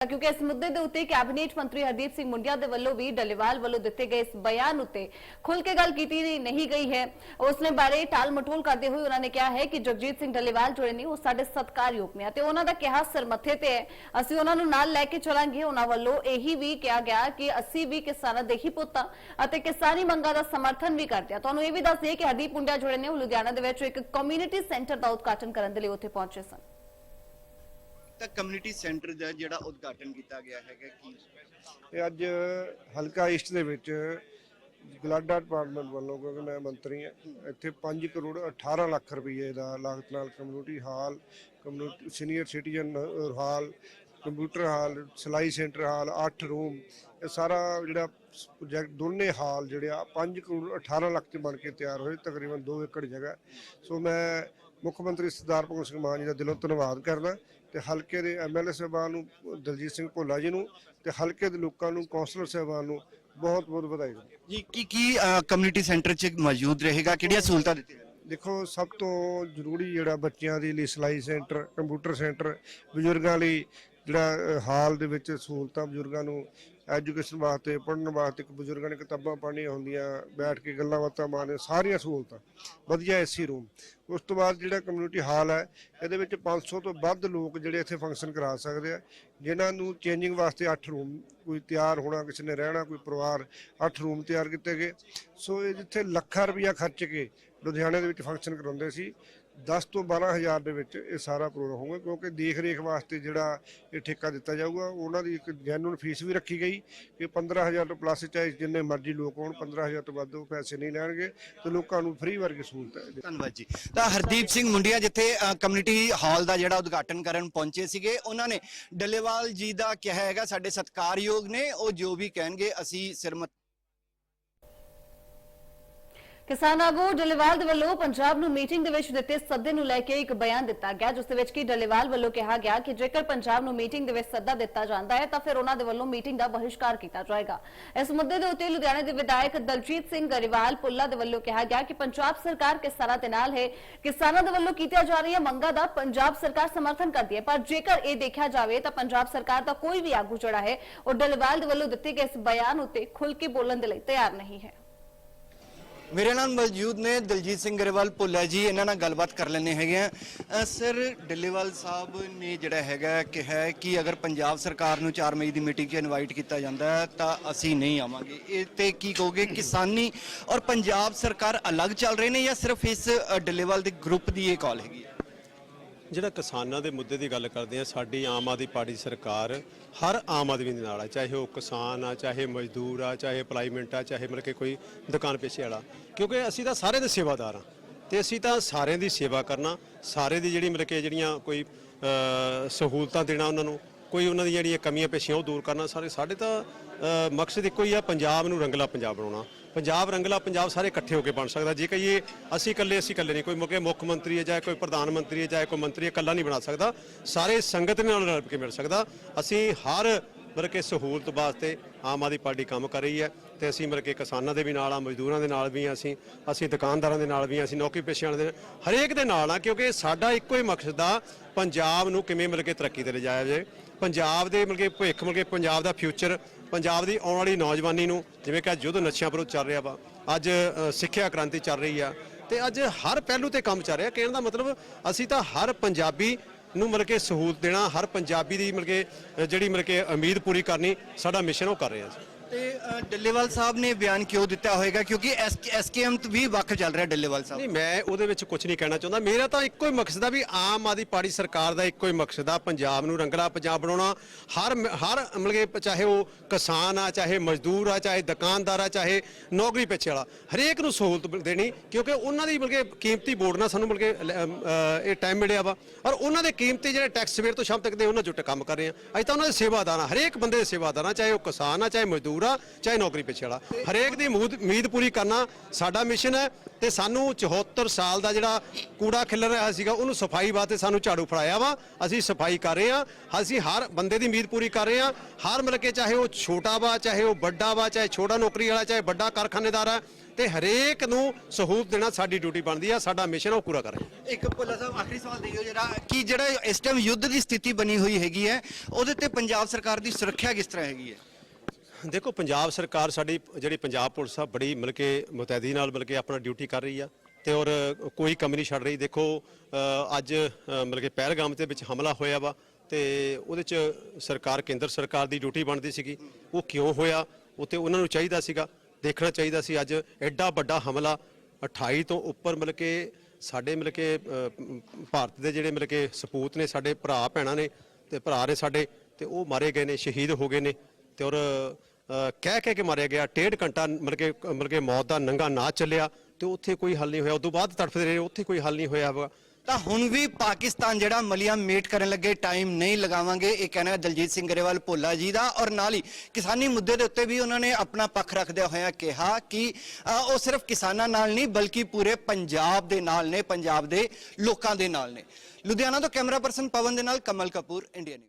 ਕਿਉਂਕਿ ਇਸ ਮੁੱਦੇ ਦੇ ਉੱਤੇ ਕੈਬਨਿਟ ਮੰਤਰੀ ਹਰਦੀਪ ਸਿੰਘ ਮੁੰਡਿਆ ਦੇ ਵੱਲੋਂ ਵੀ ਡੱਲੇਵਾਲ ਵੱਲੋਂ ਦਿੱਤੇ ਗਏ ਇਸ ਬਿਆਨ ਉੱਤੇ ਖੁੱਲ ਕੇ ਗੱਲ ਕੀਤੀ ਨਹੀਂ ਗਈ ਹੈ। ਉਸਨੇ ਬਾਰੇ ਟਾਲ ਮਟੋਲ ਕਰਦੇ ਹੋਏ ਉਹਨਾਂ ਨੇ ਕਿਹਾ ਹੈ ਕਿ ਜਗਜੀਤ ਸਿੰਘ ਡੱਲੇਵਾਲ ਜਿਹੜੇ ਨੇ ਉਹ ਸਾਡੇ ਸਤਿਕਾਰਯੋਗ ਨੇ ਤੇ ਉਹਨਾਂ ਦਾ ਕਿਹਾ ਸਿਰ ਤੇ ਹੈ। ਅਸੀਂ ਉਹਨਾਂ ਨੂੰ ਨਾਲ ਲੈ ਕੇ ਚਲਾਂਗੇ। ਉਹਨਾਂ ਵੱਲੋਂ ਇਹੀ ਵੀ ਕਿਹਾ ਗਿਆ ਕਿ ਅਸੀਂ ਵੀ ਕਿਸਾਨਾਂ ਦੇ ਹੀ ਪੁੱਤਾਂ ਅਤੇ ਕਿਸਾਨੀ ਮੰਗਾਂ ਦਾ ਸਮਰਥਨ ਵੀ ਕਰਦੇ ਹਾਂ। ਤੁਹਾਨੂੰ ਇਹ ਵੀ ਦੱਸ ਦਈਏ ਕਿ ਹਰਦੀਪ ਮੁੰਡਿਆ ਜਿਹੜੇ ਨੇ ਉਹ ਲੁਧਿਆਣਾ ਦੇ ਵਿੱਚ ਇੱਕ ਕਮਿਊਨਿਟੀ ਸੈਂਟਰ ਦਾ ਉਦਘਾਟਨ ਕਰਨ ਦੇ ਲਈ ਉੱਥੇ ਪਹੁੰਚੇ ਸਨ। ਤਾਂ ਕਮਿਊਨਿਟੀ ਸੈਂਟਰ ਦਾ ਜਿਹੜਾ ਉਦਘਾਟਨ ਕੀਤਾ ਗਿਆ ਹੈਗਾ, ਕੀ ਇਹ ਅੱਜ ਹਲਕਾ ਈਸਟ ਦੇ ਵਿੱਚ ਗਲਾਡਾ ਡਿਪਾਰਟਮੈਂਟ ਵੱਲੋਂ, ਕਿਉਂਕਿ ਮੈਂ ਮੰਤਰੀ ਹਾਂ, ਇੱਥੇ 5 ਕਰੋੜ 18 ਲੱਖ ਰੁਪਏ ਦਾ ਲਾਗਤ ਨਾਲ community hall community senior citizen hall computer hall, ਸਿਲਾਈ ਸੈਂਟਰ ਹਾਲ 8 ਰੂਮ ਇਹ ਸਾਰਾ ਜਿਹੜਾ ਪ੍ਰੋਜੈਕਟ ਦੋਨੇ ਹਾਲ ਜਿਹੜੇ ਆ 5 ਕਰੋੜ 18 ਲੱਖ 'ਤੇ ਬਣ ਕੇ ਤਿਆਰ ਹੋਏ, ਤਕਰੀਬਨ 2 ਏਕੜ ਜਗ੍ਹਾ। ਸੋ ਮੈਂ ਮੁੱਖ ਮੰਤਰੀ ਸਰਦਾਰ ਭਗਵੰਤ ਸਿੰਘ ਮਾਨ ਜੀ ਦਾ ਦਿਲੋਂ ਧੰਨਵਾਦ ਕਰਦਾ ਤੇ ਹਲਕੇ ਦੇ ਐਮਐਲਏ ਸਾਹਿਬਾਨ ਨੂੰ ਦਲਜੀਤ ਸਿੰਘ ਭੋਲਾ ਜੀ ਨੂੰ ਤੇ ਹਲਕੇ ਦੇ ਲੋਕਾਂ ਨੂੰ ਕੌਂਸਲਰ ਸਾਹਿਬਾਨ ਨੂੰ ਬਹੁਤ ਬਹੁਤ ਵਧਾਈ ਦਿੰਦਾ ਜੀ ਕੀ ਕੀ ਕਮਿਊਨਿਟੀ ਸੈਂਟਰ 'ਚ ਮੌਜੂਦ ਰਹੇਗਾ ਕਿਹੜੀਆਂ ਸਹੂਲਤਾਂ ਦਿੱਤੀਆਂ? ਦੇਖੋ ਸਭ ਤੋਂ ਜ਼ਰੂਰੀ ਜਿਹੜਾ ਬੱਚਿਆਂ ਦੇ ਲਈ ਸਿਲਾਈ ਸੈਂਟਰ ਕੰਪਿਊਟਰ ਸੈਂਟਰ ਬਜ਼ੁਰਗਾਂ ਲਈ ਜਿਹੜਾ ਹਾਲ ਦੇ ਵਿੱਚ ਸਹੂਲਤਾਂ ਬਜ਼ੁਰਗਾਂ ਨੂੰ ਐਜੂਕੇਸ਼ਨ ਵਾਸਤੇ, ਪੜ੍ਹਨ ਵਾਸਤੇ ਇੱਕ ਬਜ਼ੁਰਗਾਂ ਨੇ ਕਿਤਾਬਾਂ ਪੜ੍ਹਨੀਆਂ ਹੁੰਦੀਆਂ, ਬੈਠ ਕੇ ਗੱਲਾਂ ਬਾਤਾਂ ਮਾਰਨੀਆਂ, ਸਾਰੀਆਂ ਸਹੂਲਤਾਂ, ਵਧੀਆ ਏਸੀ ਰੂਮ ਉਸ ਤੋਂ ਬਾਅਦ ਜਿਹੜਾ ਕਮਿਊਨਿਟੀ ਹਾਲ ਹੈ, ਇਹਦੇ ਵਿੱਚ 500 ਤੋਂ ਵੱਧ ਲੋਕ ਜਿਹੜੇ ਇੱਥੇ ਫੰਕਸ਼ਨ ਕਰਾ ਸਕਦੇ ਆ, ਜਿਨ੍ਹਾਂ ਨੂੰ ਚੇਂਜਿੰਗ ਵਾਸਤੇ 8 ਰੂਮ ਕੋਈ ਤਿਆਰ ਹੋਣਾ, ਕਿਸੇ ਨੇ ਰਹਿਣਾ, ਕੋਈ ਪਰਿਵਾਰ 8 ਰੂਮ ਤਿਆਰ ਕੀਤੇ ਗਏ। ਸੋ ਇਹ ਜਿੱਥੇ ਲੱਖਾਂ ਰੁਪਇਆ ਖਰਚ ਕੇ ਲੁਧਿਆਣੇ ਦੇ ਵਿੱਚ ਫੰਕਸ਼ਨ ਕਰਾਉਂਦੇ ਸੀ 10 ਤੋਂ 12000 ਦੇ ਵਿੱਚ ਇਹ ਸਾਰਾ ਪ੍ਰੋਗਰਾਮ ਹੋਊਗਾ, ਕਿਉਂਕਿ ਦੇਖ ਰੇਖ ਵਾਸਤੇ ਜਿਹੜਾ ਇਹ ਠੇਕਾ ਦਿੱਤਾ ਜਾਊਗਾ, ਉਹਨਾਂ ਦੀ ਇੱਕ ਜੈਨੂਨ ਫੀਸ ਵੀ ਰੱਖੀ ਗਈ ਕਿ 15000 ਤੋਂ ਪਲੱਸ ਚਾਹੇ ਜਿੰਨੇ ਮਰਜ਼ੀ ਲੋਕ ਹੋਣ 15000 ਤੋਂ ਵੱਧ ਉਹ ਪੈਸੇ ਨਹੀਂ ਲੈਣਗੇ ਤੇ ਲੋਕਾਂ ਨੂੰ ਫ੍ਰੀ ਵਰਗੀ ਸਹੂਲਤ ਹੈ। ਧੰਨਵਾਦ ਜੀ। ਤਾਂ ਹਰਦੀਪ ਸਿੰਘ ਮੁੰਡਿਆ ਜਿੱਥੇ ਕਮਿਊਨਿਟੀ ਹਾਲ ਦਾ ਜਿਹੜਾ ਉਦਘਾਟਨ ਕਰਨ ਪਹੁੰਚੇ ਸੀਗੇ, ਉਹਨਾਂ ਨੇ ਡੱਲੇਵਾਲ ਜੀ ਦਾ ਕਿਹਾ ਹੈਗਾ, ਸਾਡੇ ਸਤਿਕਾਰਯੋਗ ਨੇ, ਉਹ ਜੋ ਵੀ ਕਹਿਣਗੇ, ਅਸੀਂ ਸਿਰਮਤ ਕਿਸਾਨ ਆਗੂ ਡੱਲੇਵਾਲ ਦੇ ਵੱਲੋਂ ਪੰਜਾਬ ਨੂੰ ਮੀਟਿੰਗ ਦੇ ਵਿੱਚ ਦਿੱਤੇ ਸੱਦੇ ਨੂੰ ਲੈ ਕੇ ਇੱਕ ਬਿਆਨ ਦਿੱਤਾ ਗਿਆ, ਜਿਸ ਦੇ ਵਿੱਚ ਕਿ ਡੱਲੇਵਾਲ ਵੱਲੋਂ ਕਿਹਾ ਗਿਆ ਕਿ ਜੇਕਰ ਪੰਜਾਬ ਨੂੰ ਮੀਟਿੰਗ ਦੇ ਵਿੱਚ ਸੱਦਾ ਦਿੱਤਾ ਜਾਂਦਾ ਹੈ, ਤਾਂ ਫਿਰ ਉਹਨਾਂ ਦੇ ਵੱਲੋਂ ਮੀਟਿੰਗ ਦਾ ਬਹਿਸ਼ਕਾਰ ਕੀਤਾ ਜਾਏਗਾ। ਇਸ ਮੁੱਦੇ ਦੇ ਉੱਤੇ ਲੁਧਿਆਣਾ ਦੇ ਵਿਧਾਇਕ ਦਲਜੀਤ ਸਿੰਘ ਗਰੇਵਾਲ ਪੁੱਲਾ ਦੇ ਵੱਲੋਂ ਕਿਹਾ ਗਿਆ ਕਿ ਪੰਜਾਬ ਸਰਕਾਰ ਕਿਸਾਨਾਂ ਦੇ ਨਾਲ ਹੈ, ਕਿਸਾਨਾਂ ਦੇ ਵੱਲੋਂ ਕੀਤੀਆਂ ਜਾ ਰਹੀਆਂ ਮੰਗਾਂ ਦਾ ਪੰਜਾਬ ਸਰਕਾਰ ਸਮਰਥਨ ਕਰਦੀ ਹੈ, ਪਰ ਜੇਕਰ ਇਹ ਦੇਖਿਆ ਜਾਵੇ ਤਾਂ ਪੰਜਾਬ ਸਰਕਾਰ ਦਾ ਕੋਈ ਵੀ ਆਗੂ ਜਿਹੜਾ ਹੈ, ਉਹ ਡੱਲੇਵਾਲ ਦੇ ਵੱਲੋਂ ਦਿੱਤੇ ਗਏ ਇਸ ਬਿਆਨ ਉੱਤੇ ਖੁੱਲ੍ਹ ਕੇ ਬੋਲਣ ਦੇ ਲਈ ਤਿਆਰ ਨਹੀਂ ਹੈ। ਮੇਰੇ ਨਾਲ ਮੌਜੂਦ ਨੇ ਦਲਜੀਤ ਸਿੰਘ ਗਰੇਵਾਲ ਭੁੱਲਾ ਜੀ ਇਹਨਾਂ ਨਾਲ ਗੱਲਬਾਤ ਕਰ ਲੈਣੇ ਹੈਗੇ ਆ ਸਰ ਡੱਲੇਵਾਲ ਸਾਹਿਬ ਨੇ ਜਿਹੜਾ ਹੈਗਾ ਕਿਹਾ ਕਿ ਅਗਰ ਪੰਜਾਬ ਸਰਕਾਰ ਨੂੰ 4 ਮਈ ਦੀ ਮੀਟਿੰਗ 'ਚ ਇਨਵਾਈਟ ਕੀਤਾ ਜਾਂਦਾ ਹੈ ਤਾਂ ਅਸੀਂ ਨਹੀਂ ਆਵਾਂਗੇ ਇਹ ਤੇ ਕੀ ਕਹੋਗੇ ਕਿਸਾਨੀ ਔਰ ਪੰਜਾਬ ਸਰਕਾਰ ਅਲੱਗ ਚੱਲ ਰਹੇ ਨੇ ਜਾਂ ਸਿਰਫ ਇਸ ਡੱਲੇਵਾਲ ਦੇ ਗਰੁੱਪ ਦੀ ਇਹ ਕਾਲ ਹੈਗੀ ਹੈ ਜਿਹੜਾ ਕਿਸਾਨਾਂ ਦੇ ਮੁੱਦੇ ਦੀ ਗੱਲ ਕਰਦੇ ਆ ਸਾਡੀ ਆਮ ਆਦਮੀ ਪਾਰਟੀ ਸਰਕਾਰ ਹਰ ਆਮ ਆਦਮੀ ਦੇ ਨਾਲ ਆ, ਚਾਹੇ ਉਹ ਕਿਸਾਨ ਆ, ਚਾਹੇ ਮਜ਼ਦੂਰ ਆ, ਚਾਹੇ ਅਪਲਾਈਮੈਂਟ ਆ, ਚਾਹੇ ਮਤਲਬ ਕਿ ਕੋਈ ਦੁਕਾਨ ਪੇਸ਼ੇ ਵਾਲਾ। ਕਿਉਂਕਿ ਅਸੀਂ ਤਾਂ ਸਾਰੇ ਦੇ ਸੇਵਾਦਾਰ ਆ ਤੇ ਅਸੀਂ ਤਾਂ ਸਾਰਿਆਂ ਦੀ ਸੇਵਾ ਕਰਨਾ ਸਾਰੇ ਦੀ ਜਿਹੜੀ ਮਤਲਬ ਕਿ ਜਿਹੜੀਆਂ ਕੋਈ ਸਹੂਲਤਾਂ ਦੇਣਾ ਉਹਨਾਂ ਨੂੰ, ਕੋਈ ਉਹਨਾਂ ਦੀ ਜਿਹੜੀਆਂ ਕਮੀਆਂ ਪੇਸ਼ੀਆਂ ਉਹ ਦੂਰ ਕਰਨਾ, ਸਾਰੇ ਸਾਡੇ ਤਾਂ ਮਕਸਦ ਇੱਕੋ ਹੀ ਆ, ਪੰਜਾਬ ਨੂੰ ਰੰਗਲਾ ਪੰਜਾਬ ਬਣਾਉਣਾ। ਪੰਜਾਬ ਰੰਗਲਾ ਪੰਜਾਬ ਸਾਰੇ ਇਕੱਠੇ ਹੋ ਕੇ ਬਣ ਸਕਦਾ। ਜੇ ਕਹੀਏ ਅਸੀਂ ਇਕੱਲੇ ਅਸੀਂ ਇਕੱਲੇ ਨਹੀਂ। ਕੋਈ ਮੁਕੇ ਮੁੱਖ ਮੰਤਰੀ ਹੈ, ਚਾਹੇ ਕੋਈ ਪ੍ਰਧਾਨ ਮੰਤਰੀ ਹੈ, ਚਾਹੇ ਕੋਈ ਮੰਤਰੀ ਹੈ, ਇਕੱਲਾ ਨਹੀਂ ਬਣਾ ਸਕਦਾ। ਸਾਰੇ ਸੰਗਤ ਨਾਲ ਰਲ ਕੇ ਮਿਲ ਸਕਦਾ। ਅਸੀਂ ਹਰ ਮਤਲਬ ਕਿ ਸਹੂਲਤ ਵਾਸਤੇ ਆਮ ਆਦਮੀ ਪਾਰਟੀ ਕੰਮ ਕਰ ਰਹੀ ਹੈ ਤੇ ਅਸੀਂ ਮਤਲਬ ਕਿ ਕਿਸਾਨਾਂ ਦੇ ਵੀ ਨਾਲ ਆ, ਮਜ਼ਦੂਰਾਂ ਦੇ ਨਾਲ ਵੀ ਹਾਂ ਅਸੀਂ। ਅਸੀਂ ਦੁਕਾਨਦਾਰਾਂ ਦੇ ਨਾਲ ਵੀ ਹਾਂ ਅਸੀਂ ਨੌਕਰੀ ਪੇਸ਼ਿਆਂ ਦੇ ਹਰੇਕ ਦੇ ਨਾਲ ਆ, ਕਿਉਂਕਿ ਸਾਡਾ ਇੱਕੋ ਹੀ ਮਕਸਦ ਆ, ਪੰਜਾਬ ਨੂੰ ਕਿਵੇਂ ਮਤਲਬ ਕਿ ਤਰੱਕੀ ਤੇ ਲਿਜਾਇਆ ਜਾਵੇ ਪੰਜਾਬ ਦੇ ਮਤਲਬ ਕਿ ਭਵਿੱਖ ਮਤਲਬ ਕਿ ਪੰਜਾਬ ਦਾ ਫਿਊਚਰ ਪੰਜਾਬ ਦੀ ਆਉਣ ਵਾਲੀ ਨੌਜਵਾਨੀ ਨੂੰ ਜਿਵੇਂ ਕਿ ਅੱਜ ਯੁੱਧ ਨਸ਼ਿਆਂ ਵਿਰੁੱਧ ਚੱਲ ਰਿਹਾ ਵਾ, ਅੱਜ ਸਿੱਖਿਆ ਕ੍ਰਾਂਤੀ ਚੱਲ ਰਹੀ ਆ, ਤੇ ਅੱਜ ਹਰ ਪਹਿਲੂ ਤੇ ਕੰਮ ਚੱਲ ਰਿਹਾ, ਕਹਿਣ ਦਾ ਮਤਲਬ ਅਸੀਂ ਤਾਂ ਹਰ ਪੰਜਾਬੀ ਨੂੰ ਮਤਲਬ ਕਿ ਸਹੂਲਤ ਦੇਣਾ, ਹਰ ਪੰਜਾਬੀ ਦੀ ਮਤਲਬ ਕਿ ਜਿਹੜੀ ਮਤਲਬ ਕਿ ਉਮੀਦ ਪੂਰੀ ਕਰਨੀ, ਸਾਡਾ ਮਿਸ਼ਨ ਉਹ ਕਰ ਰਹੇ ਹਾਂ ਤੇ ਅ, ਡੱਲੇਵਾਲ ਸਾਹਿਬ ਨੇ ਬਿਆਨ ਕਿਉਂ ਦਿੱਤਾ ਹੋਏਗਾ? ਕਿਉਂਕਿ ਐਸਕੇਐਮ ਵੀ ਵੱਖ ਚੱਲ ਰਿਹਾ ਡੱਲੇਵਾਲ ਸਾਹਿਬ। ਨਹੀਂ ਮੈਂ ਉਹਦੇ ਵਿੱਚ ਕੁਝ ਨਹੀਂ ਕਹਿਣਾ ਚਾਹੁੰਦਾ। ਮੇਰਾ ਤਾਂ ਇੱਕੋ ਹੀ ਮਕਸਦ ਆ ਵੀ ਆਮ ਆਦਮੀ ਪਾਰਟੀ ਸਰਕਾਰ ਦਾ ਇੱਕੋ ਹੀ ਮਕਸਦ ਆ ਪੰਜਾਬ ਨੂੰ ਰੰਗਲਾ ਪੰਜਾਬ ਬਣਾਉਣਾ। ਹਰ ਮ- ਹਰ ਮਤਲਬ ਕਿ ਚਾਹੇ ਉਹ ਕਿਸਾਨ ਆ ਚਾਹੇ ਮਜ਼ਦੂਰ ਆ ਚਾਹੇ ਦੁਕਾਨਦਾਰ ਆ ਚਾਹੇ ਨੌਕਰੀ ਪਿੱਛੇ ਵਾਲਾ। ਹਰੇਕ ਨੂੰ ਸਹੂਲਤ ਬ- ਦੇਣੀ ਕਿਉਂਕਿ ਉਹਨਾਂ ਦੀ ਮਤਲਬ ਕਿ ਕੀਮਤੀ ਬੋਰਡ ਨਾਲ ਸਾਨੂੰ ਮਤਲਬ ਕਿ ਲ- ਅਮ, ਅ, ਇਹ ਟਾਈਮ ਮਿਲਿਆ ਵਾ। ਔਰ ਉਹਨਾਂ ਦੇ ਕੀਮਤੀ ਜਿਹੜੇ ਟੈਕਸ ਸਵੇਰ ਤੋਂ ਸ਼ਾਮ ਤੱਕ ਦੇ ਉਹਨਾਂ ਜੁੱਟ ਕੰਮ ਕਰ ਰਹੇ ਆ ਅਸੀਂ ਤਾਂ ਉਹਨਾਂ ਦੇ ਸੇਵਾਦਾਰ ਆ। ਹਰੇਕ ਬੰਦੇ ਦੇ ਸੇਵਾਦਾਰ ਆ ਚਾਹੇ ਉਹ ਕਿਸਾਨ ਆ ਚਾਹੇ ਮਜ਼ਦੂਰ ਮਜ਼ਦੂਰ ਆ ਚਾਹੇ ਨੌਕਰੀ ਪਿੱਛੇ ਵਾਲਾ। ਹਰੇਕ ਦੀ ਉਮੀਦ ਉਮੀਦ ਪੂਰੀ ਕਰਨਾ ਸਾਡਾ ਮਿਸ਼ਨ ਹੈ ਤੇ ਸਾਨੂੰ 74 ਸਾਲ ਦਾ ਜਿਹੜਾ ਕੂੜਾ ਖਿਲਰ ਰਿਹਾ ਸੀਗਾ, ਉਹਨੂੰ ਸਫ਼ਾਈ ਵਾਸਤੇ ਸਾਨੂੰ ਝਾੜੂ ਫੜਾਇਆ ਵਾ। ਅਸੀਂ ਸਫ਼ਾਈ ਕਰ ਰਹੇ ਆ ਅਸੀਂ ਹਰ ਬੰਦੇ ਦੀ ਉਮੀਦ ਪੂਰੀ ਕਰ ਰਹੇ ਆ ਹਰ ਮਿਲ ਕੇ ਚਾਹੇ ਉਹ ਛੋਟਾ ਵਾ, ਚਾਹੇ ਉਹ ਵੱਡਾ ਵਾ, ਚਾਹੇ ਛੋਟਾ ਨੌਕਰੀ ਵਾਲਾ, ਚਾਹੇ ਵੱਡਾ ਕਾਰਖਾਨੇਦਾਰ ਆ, ਤੇ ਹਰੇਕ ਨੂੰ ਸਹੂਲਤ ਦੇਣਾ ਸਾਡੀ ਡਿਊਟੀ ਬਣਦੀ ਆ, ਸਾਡਾ ਮਿਸ਼ਨ ਉਹ ਪੂਰਾ ਕਰਾਂਗੇ ਇੱਕ ਭੁੱਲਾ ਸਾਹਿਬ, ਆਖਰੀ ਸਵਾਲ ਦੇਈਓ ਜਿਹੜਾ ਕਿ ਜਿਹੜਾ ਇਸ ਟਾਈਮ ਯੁੱਧ ਦੀ ਸਥਿਤੀ ਬਣੀ ਹੋਈ ਹੈਗੀ ਹੈ, ਉਹਦੇ ਤੇ ਪੰਜਾਬ ਸਰਕਾਰ ਦੀ ਸੁਰੱਖਿਆ ਕਿਸ ਤਰ੍ਹਾਂ ਹੈਗੀ ਹੈ? ਦੇਖੋ ਪੰਜਾਬ ਸਰਕਾਰ ਸਾਡੀ ਜਿਹੜੀ ਪੰਜਾਬ ਪੁਲਿਸ ਆ ਬੜੀ ਮਿਲ ਕੇ ਮੁਤੈਦੀ ਨਾਲ ਮਿਲ ਕੇ ਆਪਣਾ ਡਿਊਟੀ ਕਰ ਰਹੀ ਆ ਤੇ ਔਰ ਕੋਈ ਕਮੀ ਨਹੀਂ ਛੱਡ ਰਹੀ। ਦੇਖੋ ਅੱਜ ਅ, ਮਿਲ ਕੇ ਪਹਿਲਗਾਮ ਦੇ ਵਿੱਚ ਹਮਲਾ ਹੋਇਆ ਵਾ ਤੇ ਉਹਦੇ ਚ ਸਰਕਾਰ ਕੇਂਦਰ ਸਰਕਾਰ ਦੀ ਡਿਊਟੀ ਬਣਦੀ ਸੀਗੀ। ਉਹ ਕਿਉਂ ਹੋਇਆ? ਉੱਤੇ ਉਹਨਾਂ ਨੂੰ ਚਾਹੀਦਾ ਸੀਗਾ ਦੇਖਣਾ ਚਾਹੀਦਾ ਸੀ। ਅੱਜ ਐਡਾ ਵੱਡਾ ਹਮਲਾ 28 ਤੋਂ ਉੱਪਰ ਮਿਲ ਕੇ ਸਾਡੇ ਮਿਲ ਕੇ ਭਾਰਤ ਦੇ ਜਿਹੜੇ ਮਿਲ ਕੇ ਸਪੂਤ ਨੇ ਸਾਡੇ ਭਰਾ ਭੈਣਾਂ ਨੇ ਤੇ ਭਰਾ ਨੇ ਸਾਡੇ ਤੇ ਉਹ ਮਾਰੇ ਗਏ ਨੇ ਸ਼ਹੀਦ ਹੋ ਗਏ ਨੇ ਤੇ ਔਰ ਕਹਿ ਕਹਿ ਕੇ ਮਾਰਿਆ ਗਿਆ, ਡੇਢ ਘੰਟਾ ਮਤਲਬ ਕਿ ਮਤਲਬ ਕਿ ਮੌਤ ਦਾ ਨੰਗਾ ਨਾ ਚੱਲਿਆ ਤੇ ਉੱਥੇ ਕੋਈ ਹੱਲ ਨਹੀਂ ਹੋਇਆ। ਉਦੋਂ ਬਾਅਦ ਤੜਫਦੇ ਰਹੇ, ਉੱਥੇ ਕੋਈ ਹੱਲ ਨਹੀਂ ਹੋਇਆ ਵਾ ਤਾਂ ਹੁਣ ਵੀ ਪਾਕਿਸਤਾਨ ਜਿਹੜਾ ਮਲੀਆਂ ਮੇਟ ਕਰਨ ਲੱਗੇ, ਟਾਈਮ ਨਹੀਂ ਲਗਾਵਾਂਗੇ। ਇਹ ਕਹਿਣਾ ਦਲਜੀਤ ਸਿੰਘ ਗਰੇਵਾਲ, ਭੋਲਾ ਜੀ ਦਾ। ਔਰ ਨਾਲ ਹੀ ਕਿਸਾਨੀ ਮੁੱਦੇ ਦੇ ਉੱਤੇ ਵੀ ਉਹਨਾਂ ਨੇ ਆਪਣਾ ਪੱਖ ਰੱਖਦਿਆਂ ਹੋਇਆ ਕਿਹਾ ਕਿ ਉਹ ਸਿਰਫ ਕਿਸਾਨਾਂ ਨਾਲ ਨਹੀਂ, ਬਲਕਿ ਪੂਰੇ ਪੰਜਾਬ ਦੇ ਨਾਲ ਨੇ, ਪੰਜਾਬ ਦੇ ਲੋਕਾਂ ਦੇ ਨਾਲ ਨੇ। ਲੁਧਿਆਣਾ ਤੋਂ ਕੈਮਰਾ ਪਰਸਨ ਪਵਨ ਦੇ ਨਾਲ ਕਮਲ ਕਪੂਰ, ਇੰਡੀਆ ਨਿਊਜ਼।